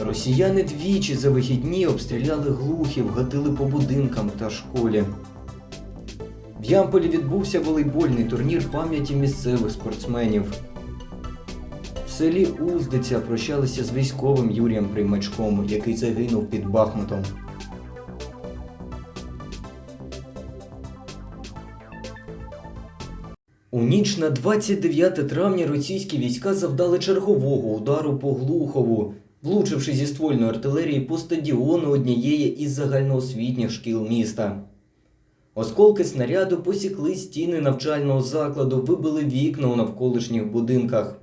Росіяни двічі за вихідні обстріляли глухів, гатили по будинкам та школі. В Ямполі відбувся волейбольний турнір пам'яті місцевих спортсменів. В селі Уздиця прощалися з військовим Юрієм Приймачком, який загинув під Бахмутом. У ніч на 29 травня російські війська завдали чергового удару по Глухову, влучивши зі ствольної артилерії по стадіону однієї із загальноосвітніх шкіл міста. Осколки снаряду посікли стіни навчального закладу, вибили вікна у навколишніх будинках.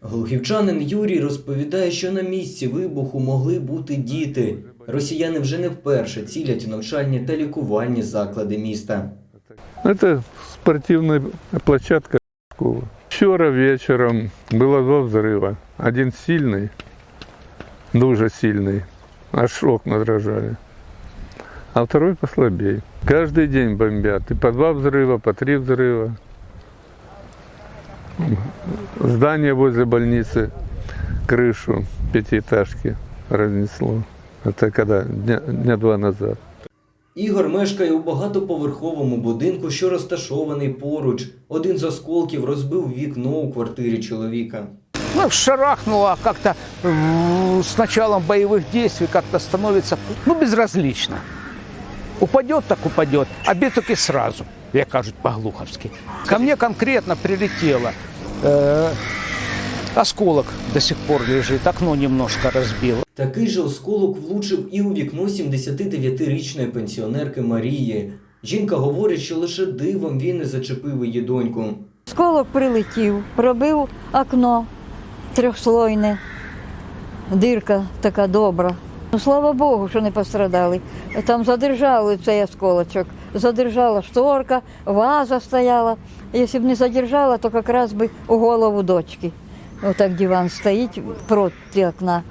Глухівчанин Юрій розповідає, що на місці вибуху могли бути діти. Росіяни вже не вперше цілять у навчальні та лікувальні заклади міста. Это спортивная площадка школы. Вчера вечером было два взрыва. Один сильный, дуже сильный, аж окна дрожали. А второй послабее. Каждый день бомбят. И по два взрыва, по три взрыва. Здание возле больницы, крышу пятиэтажки разнесло. Это когда? Дня, дня два назад. Ігор мешкає у багатоповерховому будинку, що розташований поруч. Один з осколків розбив вікно у квартирі чоловіка. Ну, шарахнуло как-то с началом боевых действий, как-то становится, ну, безразлично. Упадет, так упадет, а битоки сразу, як кажуть по-глуховски. Ко мне конкретно прилетело. Э, осколок до сих пор лежит, окно немножко разбило. Такий же осколок влучив і у вікно 79-річної пенсіонерки Марії. Жінка говорить, що лише дивом він не зачепив її доньку. Сколок прилетів, пробив окно трьохслойне, дирка така добра. Ну, слава Богу, що не пострадали. Там задержали цей осколочок. Задержала шторка, ваза стояла. Якщо б не задержала, то якраз би у голову дочки. Отак диван стоїть проти окна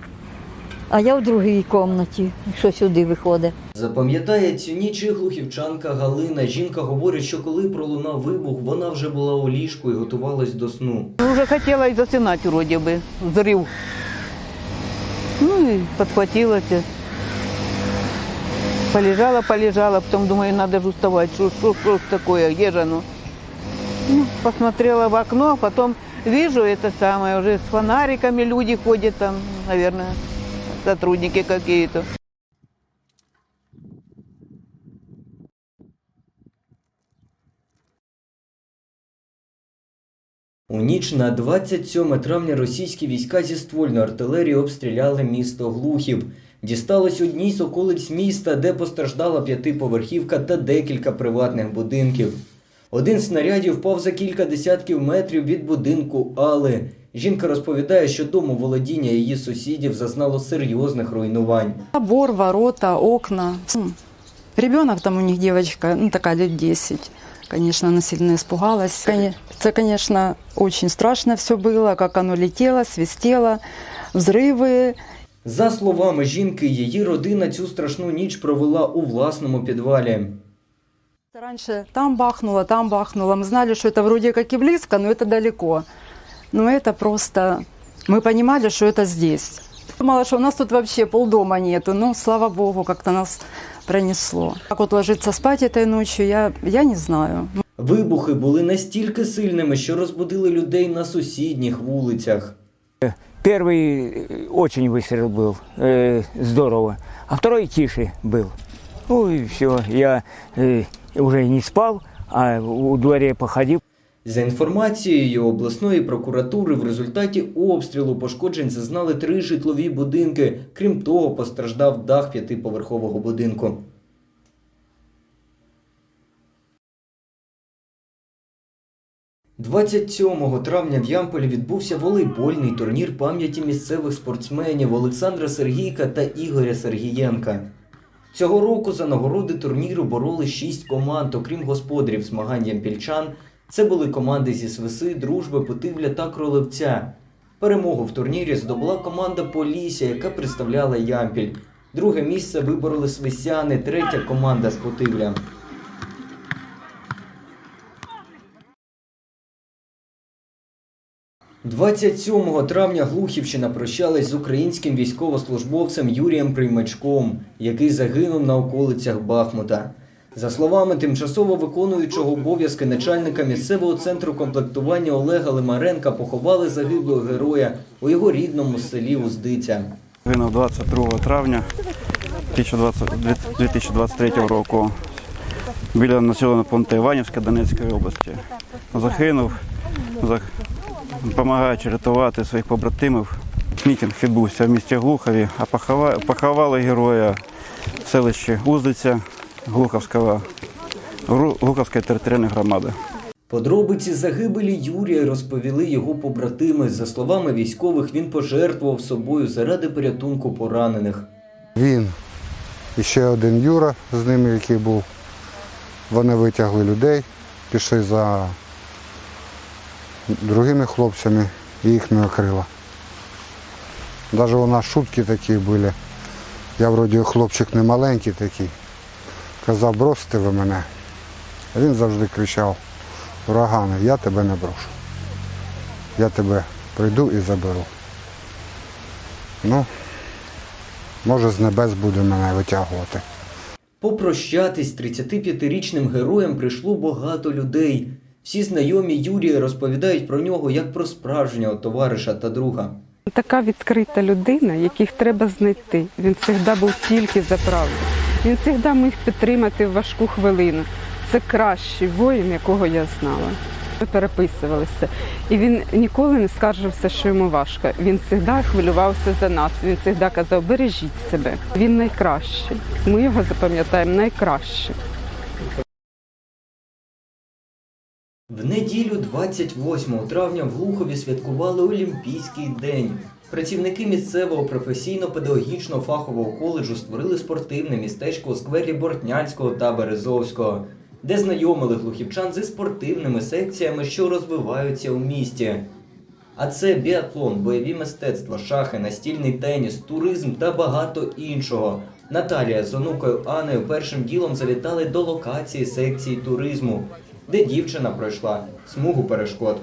А я в другій кімнаті, що сюди виходить. Запам'ятає цю ніч і глухівчанка Галина. Жінка говорить, що коли пролунав вибух, вона вже була у ліжку і готувалась до сну. Уже хотела и засынать вроде бы, взрыв. Ну и подхватила это. Полежала, полежала, потом думаю, надо же вставать, что, что, что ж такое, где же оно? Ну, посмотрела в окно, а потом вижу это самое, уже с фонариками люди ходят там, наверное, сотрудники какие-то. У ніч на 27 травня російські війська зі ствольної артилерії обстріляли місто Глухів. Дісталось одній з околиць міста, де постраждала п'ятиповерхівка та декілька приватних будинків. Один снарядів впав за кілька десятків метрів від будинку Али. Жінка розповідає, що домоволодіння її сусідів зазнало серйозних руйнувань. Забор, ворота, окна. М. Ребенок там у них девочка, ну такая лет 10. Конечно, она сильно испугалась. Коне- Это, конечно, очень страшно все было, как оно летело, свистело, взрывы. За словами жінки, її родина цю страшну ніч провела у власному підвалі. Раньше там бахнуло, там бахнуло. Мы знали, что это вроде как и близко, но это далеко. Но это просто... Мы понимали, что это здесь. Думала, что у нас тут вообще полдома нету. Но, слава богу, как-то нас пронесло. Как вот ложиться спать этой ночью, я, я не знаю. Вибухи були настільки сильними, що розбудили людей на сусідніх вулицях. Первый э, очень выстрел был, э, здорово, а второй тише был. Ну и все, я э, уже не спал, а у дворе походил. За інформацією обласної прокуратури, в результаті обстрілу пошкоджень зазнали три житлові будинки. Крім того, постраждав дах п'ятиповерхового будинку. «27 травня в Ямполі відбувся волейбольний турнір пам'яті місцевих спортсменів Олександра Сергійка та Ігоря Сергієнка. Цього року за нагороди турніру бороли шість команд, окрім господарів змагань ямпільчан. Це були команди зі Свиси, Дружби, Путивля та Кролевця. Перемогу в турнірі здобула команда Полісся, яка представляла Ямпіль. Друге місце вибороли свисяни, третя команда з Путивля. 27 травня Глухівщина прощалась з українським військовослужбовцем Юрієм Приймачком, який загинув на околицях Бахмута. За словами тимчасово виконуючого обов'язки начальника місцевого центру комплектування Олега Лимаренка, поховали загиблого героя у його рідному селі Уздиця. Загинув 22 травня 2020 2023 року біля населеного пункту Іванівська Донецької області. Загинув, допомагаючи рятувати своїх побратимів. Мітинг відбувся в місті Глухові, а похова- поховали героя в селищі Уздиця Глуховського, Глуховської територіальної громади. Подробиці загибелі Юрія розповіли його побратими. За словами військових, він пожертвував собою заради порятунку поранених. Він і ще один Юра з ними, який був. Вони витягли людей, пішли за другими хлопцями і їх не окрило. Навіть у нас шутки такі були. Я вроді хлопчик не маленький такий. Казав, бросьте ви мене. А він завжди кричав, урагани, я тебе не брошу. Я тебе прийду і заберу. Ну, може з небес буде мене витягувати. Попрощатись 35-річним героєм прийшло багато людей. Всі знайомі Юрія розповідають про нього як про справжнього товариша та друга. Така відкрита людина, яких треба знайти. Він завжди був тільки за правду. Він завжди міг підтримати в важку хвилину. Це кращий воїн, якого я знала. Ми переписувалися. І він ніколи не скаржився, що йому важко. Він завжди хвилювався за нас. Він завжди казав, бережіть себе. Він найкращий. Ми його запам'ятаємо найкраще. В неділю 28 травня в Глухові святкували Олімпійський день. Працівники місцевого професійно-педагогічного фахового коледжу створили спортивне містечко у сквері Бортнянського та Березовського, де знайомили глухівчан зі спортивними секціями, що розвиваються у місті. А це біатлон, бойові мистецтва, шахи, настільний теніс, туризм та багато іншого. Наталія з онукою Анею першим ділом завітали до локації секції туризму, де дівчина пройшла смугу перешкод.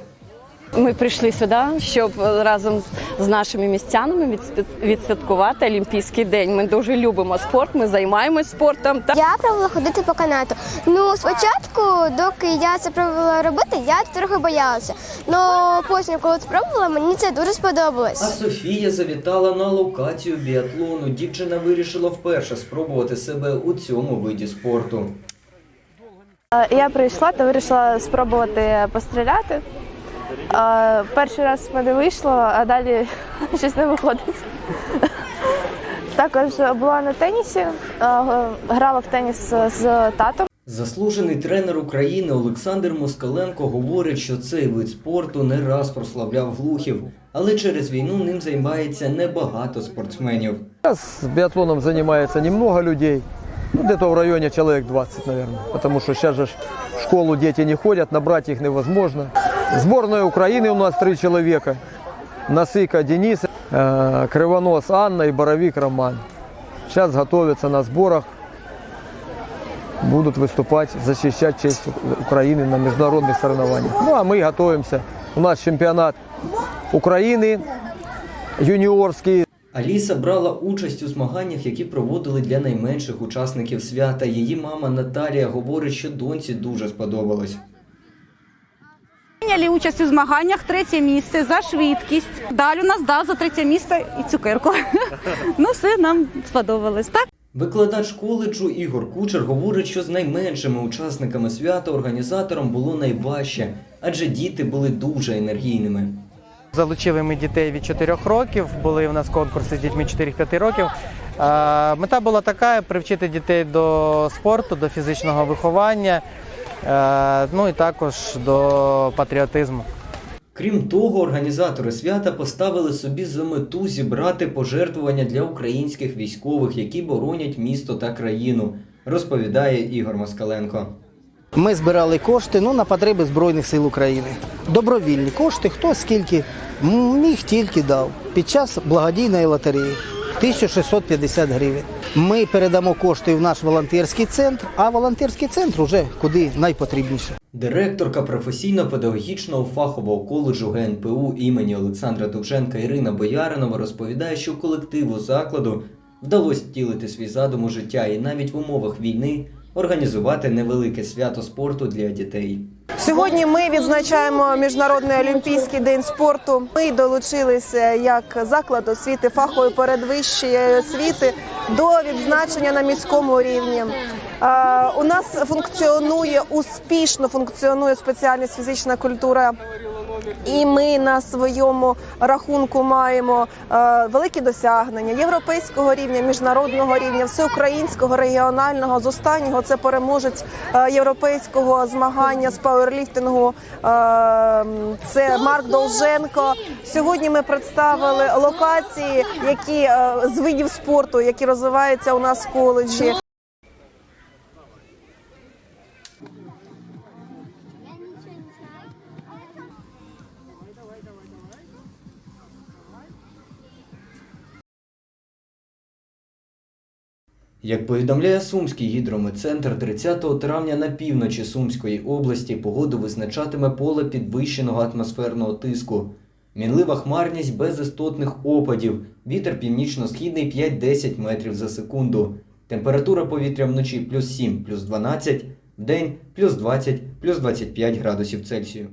Ми прийшли сюди, щоб разом з- нашими містянами відсвяткувати Олімпійський день. Ми дуже любимо спорт, ми займаємось спортом. Та Я пробувала ходити по канату. Ну, спочатку, доки я це пробувала робити, я трохи боялася. Але потім, коли спробувала, мені це дуже сподобалось. А. Софія завітала на локацію біатлону. Дівчина вирішила вперше спробувати себе у цьому виді спорту. Я прийшла та вирішила спробувати постріляти. Перший раз в мене вийшло, а далі щось не виходить. Також була на тенісі, грала в теніс з татом. Заслужений тренер України Олександр Москаленко говорить, що цей вид спорту не раз прославляв глухів, але через війну ним займається небагато спортсменів. Сейчас биатлоном занимается немного людей, ну, где-то в районе человек 20, наверное, потому что сейчас же ж в школу дети не ходят, набрать их невозможно. Сборная Украины у нас три человека. Насыка Денис, э, Кривонос Анна и Боровик Роман. Сейчас готовятся на сборах, будут выступать, защищать честь Украины на международных соревнованиях. Ну а мы готовимся. У нас чемпионат Украины юниорский, Аліса брала участь у змаганнях, які проводили для найменших учасників свята. Її мама Наталія говорить, що доньці дуже сподобалось. Прийняли участь у змаганнях третє місце за швидкість. Далі у нас дав за третє місце і цукерку. Ну, все нам сподобалось. Так? Викладач коледжу Ігор Кучер говорить, що з найменшими учасниками свята організаторам було найважче, адже діти були дуже енергійними. Залучили ми дітей від 4 років, були у нас конкурси з дітьми 4-5 років. Мета була така привчити дітей до спорту, до фізичного виховання, ну і також до патріотизму. Крім того, організатори свята поставили собі за мету зібрати пожертвування для українських військових, які боронять місто та країну, розповідає Ігор Москаленко. Ми збирали кошти ну, на потреби Збройних сил України. Добровільні кошти, хто скільки міг тільки дав під час благодійної лотереї 1650 гривень. Ми передамо кошти в наш волонтерський центр, а волонтерський центр вже куди найпотрібніше. Директорка професійно-педагогічного фахового коледжу ГНПУ імені Олександра Довженка Ірина Бояринова розповідає, що колективу закладу вдалося втілити свій задум у життя і навіть в умовах війни організувати невелике свято спорту для дітей. Сьогодні ми відзначаємо міжнародний олімпійський день спорту. Ми долучилися як заклад освіти фахової передвищої освіти до відзначення на міському рівні. У нас функціонує успішно функціонує спеціальність фізична культура. І ми на своєму рахунку маємо е, великі досягнення європейського рівня, міжнародного рівня, всеукраїнського, регіонального. З останнього це переможець е, європейського змагання з пауерліфтингу. Е, це Марк Долженко. Сьогодні ми представили локації, які з видів спорту, які розвиваються у нас в коледжі. Як повідомляє Сумський гідрометцентр, 30 травня на півночі Сумської області погоду визначатиме поле підвищеного атмосферного тиску. Мінлива хмарність без істотних опадів, вітер північно-східний 5-10 метрів за секунду. Температура повітря вночі плюс 7, плюс 12, вдень плюс 20, плюс 25 градусів Цельсію.